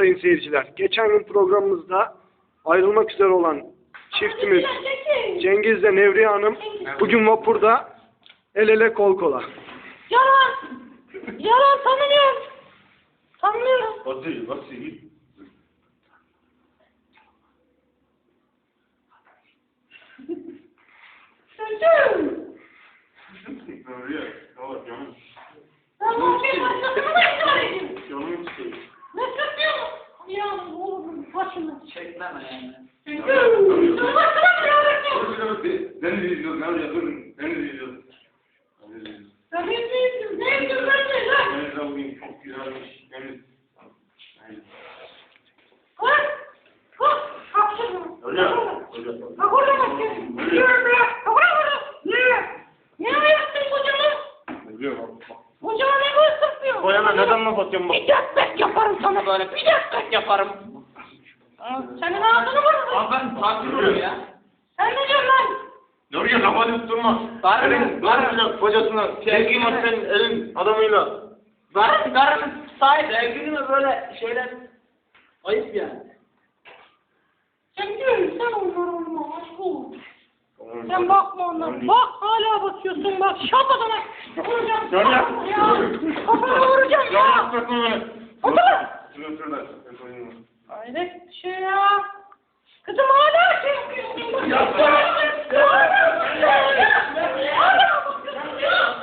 sayın seyirciler. Geçen gün programımızda ayrılmak üzere olan çiftimiz Cengiz ile Nevriye Hanım bugün vapurda el ele kol kola. Yalan. Yalan tanımıyorum. Tanımıyorum. Nasıl? Nasıl? iyi? Çocuğum. Oraya. Tamam canım. Ben bakayım başını. Çekleme yani. Çocuğum. Dur başına mı yarabbim? Ben de izliyorum. Ne yapıyorsun? Ben de izliyorum. Ben de izliyorum. Ya ne diyorsun? Ne diyorsun? Ne diyorsun? Ben de bugün çok güzelmiş. Ben de... Aynen. Kalk. Kalk. Kalk şuradan. Öyle. Öyle. Kalk oradan bakayım. Yürü be. Kalk oradan. Yürü. Ne yaptın kocama? Biliyorum. Kocama ne gösteriyor? Koyana neden laf atıyorsun bak? Bir dakika yaparım sana böyle. Bir dakika yaparım. Senin ağzını vururum. Abi ben takmıyorum ya. Sen ne diyorsun lan? Oraya laf atıp durma. Karım, Elin karısıyla kocasına sevgin var senin elin adamıyla. Karım, karımın sahibi evliliğime böyle şeyler ayıp yani. Sen diyorsun sen onlara olma aşk ol. Sen bakma onlara. Bak hala bakıyorsun bak. Şapadan vuracağım. Gel ya. Ya. Kafana vuracağım Ya ya. Koyayım. Hayret bir şey ya. Kızım hala şey yapıyorsun. Yapma. Hala bakıyorsun ya.